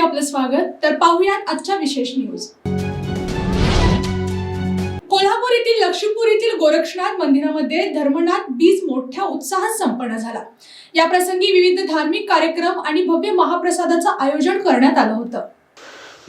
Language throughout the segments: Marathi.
मध्ये आपलं स्वागत. तर पाहुयात आजच्या विशेष न्यूज कोल्हापूर येथील लक्ष्मीपूर येथील गोरक्षनाथ मंदिरामध्ये धर्मनाथ बीज मोठ्या उत्साहात संपन्न झाला. या प्रसंगी विविध धार्मिक कार्यक्रम आणि भव्य महाप्रसादाचं आयोजन करण्यात आलं होतं.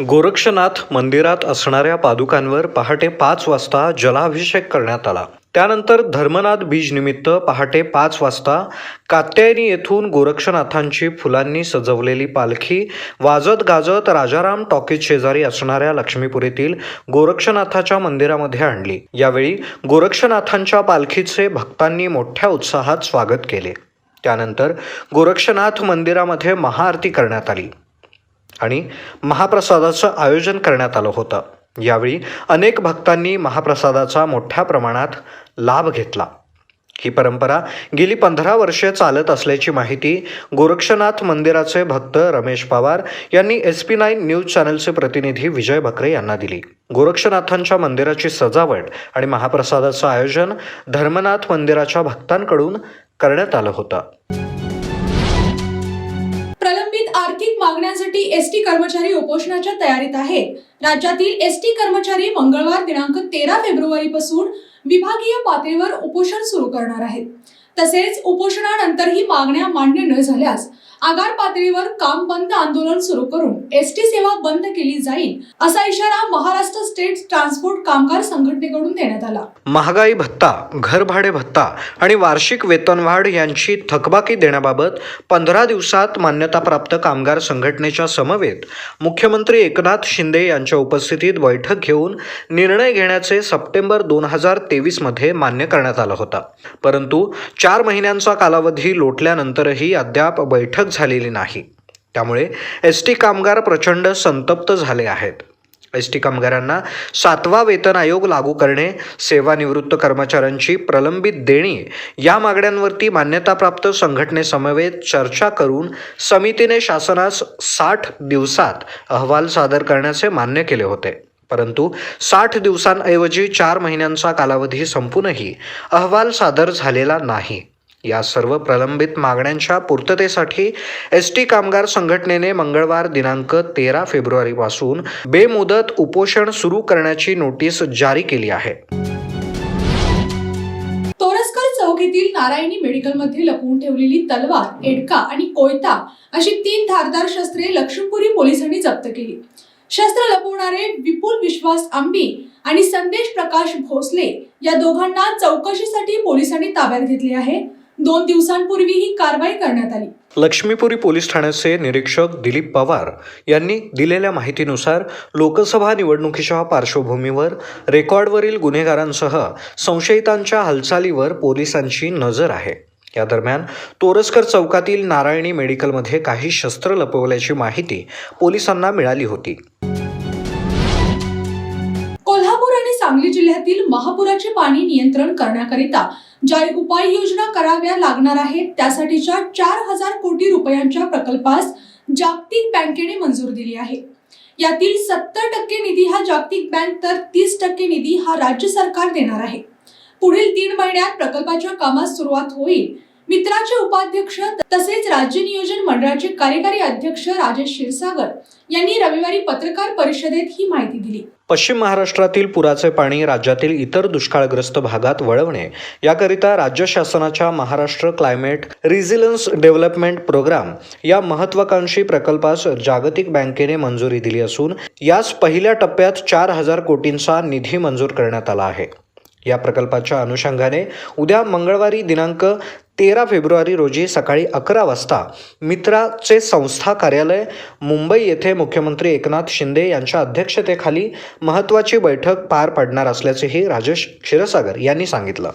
गोरक्षनाथ मंदिरात असणाऱ्या पादुकांवर पहाटे पाच वाजता जलाभिषेक करण्यात आला. त्यानंतर धर्मनाथ बीज निमित्त पहाटे पाच वाजता कात्यायनी येथून गोरक्षनाथांची फुलांनी सजवलेली पालखी वाजत गाजत राजाराम टॉकीज शेजारी असणाऱ्या लक्ष्मीपुरीतील गोरक्षनाथाच्या मंदिरामध्ये आणली. यावेळी गोरक्षनाथांच्या पालखीचे भक्तांनी मोठ्या उत्साहात स्वागत केले. त्यानंतर गोरक्षनाथ मंदिरामध्ये महाआरती करण्यात आली आणि महाप्रसादाचं आयोजन करण्यात आलं होतं. यावेळी अनेक भक्तांनी महाप्रसादाचा मोठ्या प्रमाणात लाभ घेतला. ही परंपरा गेली पंधरा वर्षे चालत असल्याची माहिती गोरक्षनाथ मंदिराचे भक्त रमेश पवार यांनी एस पी नाईन न्यूज चॅनलचे प्रतिनिधी विजय बकरे यांना दिली. गोरक्षनाथांच्या मंदिराची सजावट आणि महाप्रसादाचं आयोजन धर्मनाथ मंदिराच्या भक्तांकडून करण्यात आलं होतं. मागण्यांसाठी एस टी कर्मचारी उपोषणाच्या तयारीत आहेत. राज्यातील एस टी कर्मचारी मंगळवार दिनांक तेरा फेब्रुवारी पासून विभागीय पातळीवर उपोषण सुरू करणार आहेत. तसेच उपोषणानंतरही मागण्या मान्य न झाल्यास आगार पातळीवर काम बंद आंदोलन सुरू करून एस टी सेवा बंद केली जाईल असा इशारा महाराष्ट्र स्टेट ट्रान्सपोर्ट कामगार संघटनेकडून देण्यात आला. महागाई भत्ता घरभाडे भत्ता आणि वार्षिक वेतनवाढ यांची थकबाकी देण्याबाबत पंधरा दिवसात मान्यताप्राप्त कामगार संघटनेच्या समवेत मुख्यमंत्री एकनाथ शिंदे यांच्या उपस्थितीत बैठक घेऊन निर्णय घेण्याचे सप्टेंबर दोन हजार तेवीसमध्ये मान्य करण्यात आला होता. परंतु चार महिन्यांचा कालावधी लोटल्यानंतरही अद्याप बैठक झालेली नाही. त्यामुळे एस टी कामगार प्रचंड संतप्त झाले आहेत. एस टी कामगारांना सातवा वेतन आयोग लागू करणे सेवानिवृत्त कर्मचाऱ्यांची प्रलंबित देणी या मागण्यांवरती मान्यताप्राप्त संघटनेसमवेत चर्चा करून समितीने शासनास साठ दिवसात अहवाल सादर करण्याचे मान्य केले होते. परंतु साठ दिवसांऐवजी चार महिन्यांचा कालावधी संपूनही अहवाल सादर झालेला नाही. या सर्व प्रलंबित मागण्यांच्या पूर्ततेसाठी एस टी कामगार संघटनेने मंगळवार दिनांक तेरा फेब्रुवारीपासून बेमुदत उपोषण सुरू करण्याची नोटीस जारी केली आहे. तोरसकर चौकीतील येथील नारायणी मेडिकलमध्ये लपवून ठेवलेली तलवार एडका आणि कोयता अशी तीन धारदार शस्त्रे लक्ष्मीपुरी पोलिसांनी जप्त केली. शस्त्र लपवणारे विपुल विश्वास आंबी आणि संदेश प्रकाश भोसले या दोघांना चौकशीसाठी पोलिसांनी ताब्यात घेतले आहे. दोन दिवसांपूर्वी ही कारवाई करण्यात आली. लक्ष्मीपुरी पोलीस ठाण्याचे निरीक्षक दिलीप पवार यांनी दिलेल्या माहितीनुसार लोकसभा निवडणुकीच्या पार्श्वभूमीवर रेकॉर्डवरील गुन्हेगारांसह संशयितांच्या हालचालीवर पोलिसांची नजर आहे. या दरम्यान तोरसकर चौकातील नारायणी मेडिकलमध्ये काही शस्त्र लपवल्याची माहिती पोलिसांना मिळाली होती. कोल्हापूर आणि सांगली जिल्ह्यातील महापुराचे पाणी नियंत्रण करण्याकरिता ज्या उपाययोजना कराव्या लागणार आहेत त्यासाठीच्या चार हजार कोटी रुपयांच्या प्रकल्पास जागतिक बँकेने मंजूर दिली आहे. यातील सत्तर टक्के निधी हा जागतिक बँक तर तीस टक्के निधी हा राज्य सरकार देणार आहे. पुढील तीन महिन्यात प्रकल्पाच्या कामास सुरुवात होईल. मित्राचे उपाध्यक्ष तसेच राज्य नियोजन मंडळाचे कार्यकारी अध्यक्ष राजेश क्षीरसागर यांनी रविवारी पत्रकार परिषदेत ही माहिती दिली. पश्चिम महाराष्ट्रातील पुराचे पाणी राज्यातील इतर दुष्काळग्रस्त भागात वळवणे याकरिता राज्य शासनाच्या Maharashtra climate resilience development programme या महत्वाकांक्षी प्रकल्पास जागतिक बँकेने मंजुरी दिली असून यास पहिल्या टप्प्यात चार हजार कोटींचा निधी मंजूर करण्यात आला आहे. या प्रकल्पाच्या अनुषंगाने उद्या मंगळवारी दिनांक तेरा फेब्रुवारी रोजी सकाळी अकरा वाजता मित्राचे संस्था कार्यालय मुंबई येथे मुख्यमंत्री एकनाथ शिंदे यांच्या अध्यक्षतेखाली महत्त्वाची बैठक पार पडणार असल्याचेही राजेश क्षीरसागर यांनी सांगितलं.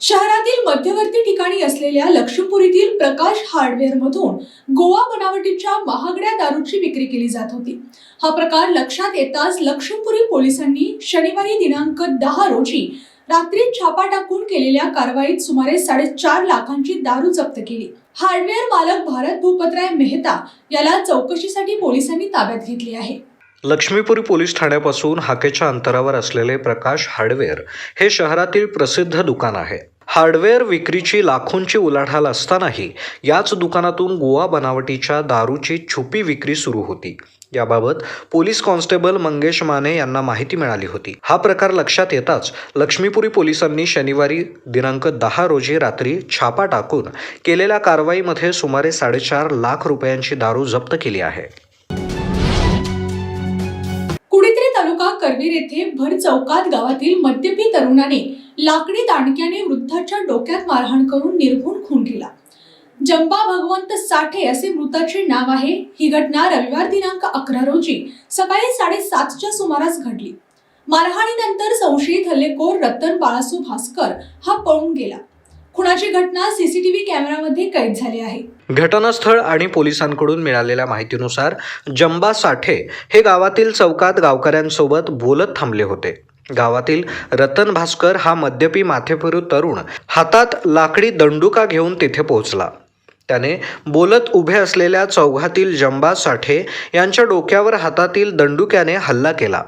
शहरातील मध्यवर्ती ठिकाणी असलेल्या लक्ष्मीपुरीतील प्रकाश हार्डवेअर मधून गोवा बनावटीच्या महागड्या दारूची विक्री केली जात होती. हा प्रकार लक्षात येताच लक्ष्मीपुरी पोलिसांनी शनिवारी दिनांक दहा रोजी रात्री छापा टाकून केलेल्या कारवाईत सुमारे साडेचार लाखांची दारू जप्त केली. हार्डवेअर मालक भारत भूपतराय मेहता याला चौकशीसाठी पोलिसांनी ताब्यात घेतले आहे. लक्ष्मीपुरी पोलीस ठाण्यापासून हाकेच्या अंतरावर असलेले प्रकाश हार्डवेअर हे शहरातील प्रसिद्ध दुकान आहे. हार्डवेअर विक्रीची लाखोंची उलाढाल असतानाही याच दुकानातून गोवा बनावटीच्या दारूची छुपी विक्री सुरू होती. याबाबत पोलीस कॉन्स्टेबल मंगेश माने यांना माहिती मिळाली होती. हा प्रकार लक्षात येताच लक्ष्मीपुरी पोलिसांनी शनिवारी दिनांक दहा रोजी रात्री छापा टाकून केलेल्या कारवाईमध्ये सुमारे साडेचार लाख रुपयांची दारू जप्त केली आहे. करवीर येथे भर चौकात गावातील मद्यपी तरुणाने लाकडी दांडक्याने वृद्धाच्या डोक्यात मारहाण करून निर्घुण खून केला. जंबा भगवंत साठे असे मृताचे नाव आहे. ही घटना रविवार दिनांक अकरा रोजी सकाळी साडेसातच्या सुमारास घडली. मारहाणीनंतर संशयित हल्लेखोर रतन बाळासू भास्कर हा पळून गेला. खुणाची घटना सीसीटीव्ही कॅमेरामध्ये कैद झाली आहे. घटनास्थळ आणि पोलिसांकडून मिळालेल्या माहितीनुसार जंबा साठे हे गावातील चौकात गावकऱ्यांसोबत बोलत थांबले होते. गावातील रतन भास्कर हा मद्यपी माथेफिरू तरुण हातात लाकडी दंडुका घेऊन तिथे पोहोचला. त्याने बोलत उभे असलेल्या चौघातील जंबा साठे यांच्या डोक्यावर हातातील दंडुक्याने हल्ला केला.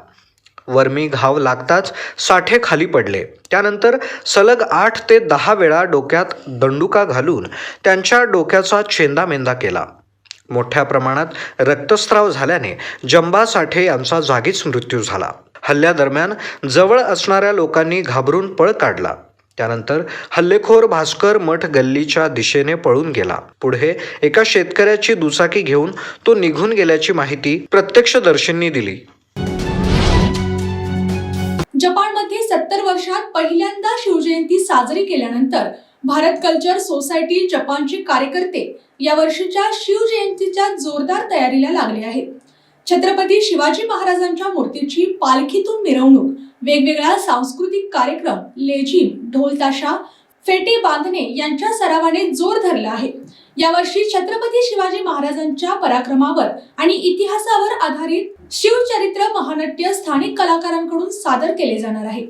वर्मी घाव लागताच साठे खाली पडले. त्यानंतर सलग आठ ते दहा वेळा डोक्यात दंडुका घालून त्यांच्या डोक्याचा चेंदामेंदा केला. मोठ्या प्रमाणात रक्तस्राव झाल्याने जंबा साठे यांचा जागीच मृत्यू झाला. हल्ल्यादरम्यान जवळ असणाऱ्या लोकांनी घाबरून पळ काढला. त्यानंतर हल्लेखोर भास्कर मठ गल्लीच्या दिशेने पळून गेला. पुढे एका शेतकऱ्याची दुचाकी घेऊन तो निघून गेल्याची माहिती प्रत्यक्षदर्शींनी दिली. सत्तर वर्षात पहिल्यांदा शिवजयंती साजरी केल्यानंतर भारत कल्चर सोसायटी जपानचे कार्यकर्ते या वर्षीच्या शिवजयंतीच्या जोरदार तयारीला लागले आहेत. छत्रपती शिवाजी महाराजांच्या मूर्तीची पालखीतून मिरवणूक वेगवेगळ्या सांस्कृतिक कार्यक्रम लेझिम ढोलताशा फेटे बांधणे यांच्या सरावाने जोर धरला आहे. यावर्षी छत्रपती शिवाजी महाराजांच्या पराक्रमावर आणि इतिहासावर आधारित शिवचरित्र महानाट्य स्थानिक कलाकारांकडून सादर केले जाणार आहे.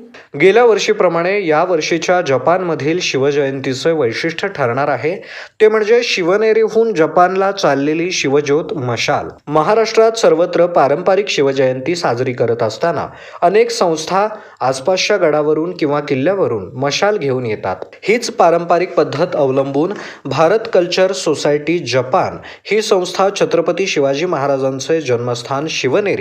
गेल्या वर्षीप्रमाणे या वर्षीच्या जपानमधील शिवजयंतीचे वैशिष्ट्य ठरणार आहे. ते म्हणजे शिवनेरीहून जपानला चाललेली शिवज्योत मशाल. महाराष्ट्रात सर्वत्र पारंपरिक शिवजयंती साजरी करत असताना अनेक संस्था आसपासच्या गडावरून किंवा किल्ल्यावरून मशाल घेऊन येतात. हीच पारंपरिक पद्धत अवलंबून भारत कल्चर सोसायटी जपान ही संस्था छत्रपती शिवाजी महाराजांचे जन्मस्थान शिवनेरी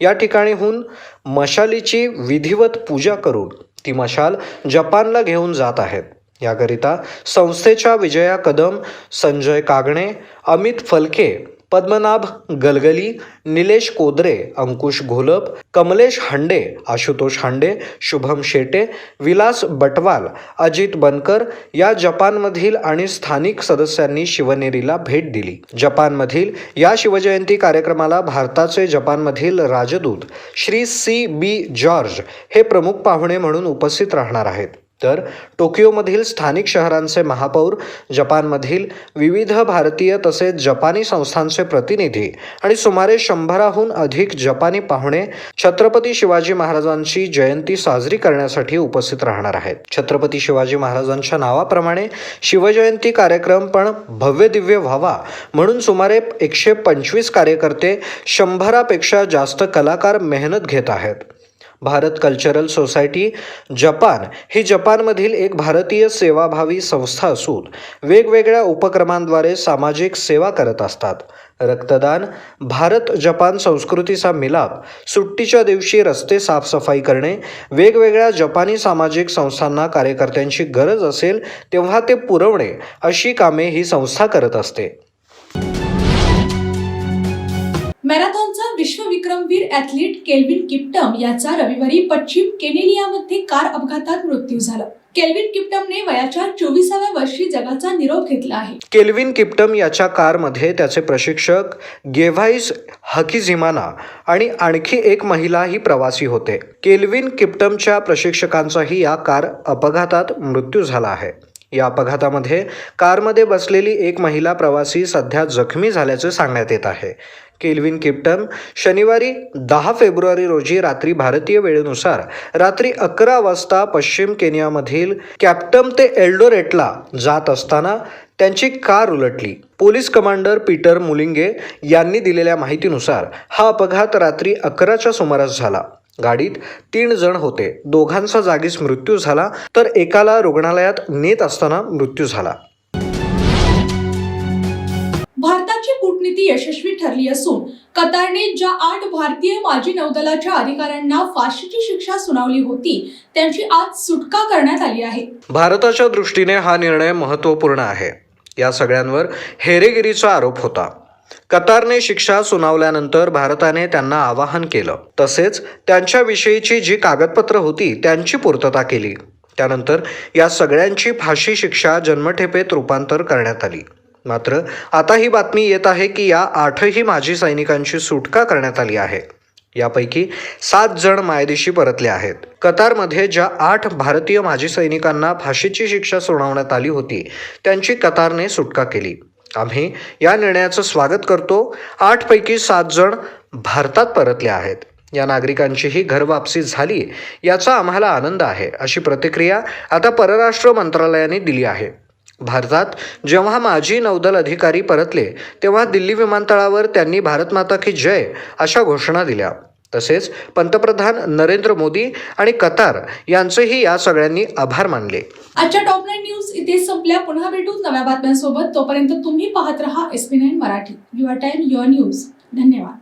या ठिकाणीहून मशालीची विधिवत पूजा करून ती मशाल जपानला घेऊन जात आहेत. याकरिता संस्थेच्या विजया कदम संजय कागणे अमित फलके पद्मनाभ गलगली निलेश कोदरे अंकुश घोलप कमलेश हांडे आशुतोष हांडे शुभम शेटे विलास बटवाल अजित बनकर या जपानमधील आणि स्थानिक सदस्यांनी शिवनेरीला भेट दिली. जपानमधील या शिवजयंती कार्यक्रमाला भारताचे जपानमधील राजदूत श्री सी बी जॉर्ज हे प्रमुख पाहुणे म्हणून उपस्थित राहणार आहेत. तर टोकियोमधील स्थानिक शहरांचे महापौर जपानमधील विविध भारतीय तसेच जपानी संस्थांचे प्रतिनिधी आणि सुमारे शंभराहून अधिक जपानी पाहुणे छत्रपती शिवाजी महाराजांची जयंती साजरी करण्यासाठी उपस्थित राहणार आहेत. छत्रपती शिवाजी महाराजांच्या नावाप्रमाणे शिवजयंती कार्यक्रम पण भव्य दिव्य व्हावा म्हणून सुमारे एकशे पंचवीस कार्यकर्ते शंभरापेक्षा जास्त कलाकार मेहनत घेत आहेत. Bharat cultural society Japan. ही जपानमधील एक भारतीय सेवाभावी संस्था असून वेगवेगळ्या उपक्रमांद्वारे सामाजिक सेवा करत असतात. रक्तदान भारत जपान संस्कृतीचा मिलाप सुट्टीच्या दिवशी रस्ते साफसफाई करणे वेगवेगळ्या जपानी सामाजिक संस्थांना कार्यकर्त्यांची गरज असेल तेव्हा ते पुरवणे अशी कामे ही संस्था करत असते. विक्रमवीर ॲथलीट केल्विन किप्टम याचा रविवारी पश्चिम केनेलियामध्ये कार अपघातात मृत्यू झाला. केल्विन किप्टमने वयाच्या चोवीसाव्या वर्षी जगाचा निरोप घेतला आहे. केल्विन किप्टम याच्या कारमध्ये त्याचे प्रशिक्षक गेव्हाईस हकिझिमाना आणि आणखी एक महिलाही प्रवासी होते. केल्विन किप्टमच्या प्रशिक्षकांचाही या कार अपघातात मृत्यू झाला आहे. या अपघातामध्ये कारमध्ये बसलेली एक महिला प्रवासी सध्या जखमी झाल्याचे सांगण्यात येत आहे. केल्विन किप्टन शनिवारी दहा फेब्रुवारी रोजी रात्री भारतीय वेळेनुसार रात्री अकरा वाजता पश्चिम केनियामधील कॅप्टम ते एल्डोरेटला जात असताना त्यांची कार उलटली. पोलीस कमांडर पीटर मुलिंगे यांनी दिलेल्या माहितीनुसार हा अपघात रात्री अकराच्या सुमारास झाला. गाडीत तीन जण होते. दोघांचा जागीच मृत्यू झाला तर एकाला रुग्णालयात नेत असताना मृत्यू झाला. भारताची कूटनीती यशस्वी ठरली असून कतारने ज्या आठ भारतीय माजी नौदलाच्या अधिकाऱ्यांना फाशीची शिक्षा सुनावली होती त्यांची आज सुटका करण्यात आली आहे. भारताच्या दृष्टीने हा निर्णय महत्त्वपूर्ण आहे. या सगळ्यांवर हेरेगिरीचा आरोप होता. कतारने शिक्षा सुनावल्यानंतर भारताने त्यांना आवाहन केलं. तसेच त्यांच्याविषयीची जी कागदपत्र होती त्यांची पूर्तता केली. त्यानंतर या सगळ्यांची फाशी शिक्षा जन्मठेपेत रूपांतर करण्यात आली. मात्र आता ही बातमी येत आहे की या आठही माजी सैनिकांची सुटका करण्यात आली आहे. यापैकी सात जण मायदेशी परतले आहेत. कतारमध्ये ज्या आठ भारतीय माजी सैनिकांना फाशीची शिक्षा सुनावण्यात आली होती त्यांची कतारने सुटका केली. आम्ही या निर्णयाचं स्वागत करतो. आठपैकी सात जण भारतात परतले आहेत. या नागरिकांचीही घरवापसी झाली याचा आम्हाला आनंद आहे अशी प्रतिक्रिया आता परराष्ट्र मंत्रालयाने दिली आहे. भारतात जेव्हा माजी नौदल अधिकारी परतले तेव्हा दिल्ली विमानतळावर त्यांनी भारत माता की जय अशा घोषणा दिल्या. तसेच पंतप्रधान नरेंद्र मोदी आणि कतार यांचेही या सगळ्यांनी आभार मानले. आजच्या टॉपलाईन न्यूज इथे संपल्या. पुन्हा भेटू नव्या बातम्यांसोबत. तोपर्यंत तुम्ही पाहत रहा S P nine Marathi. Your time your news धन्यवाद.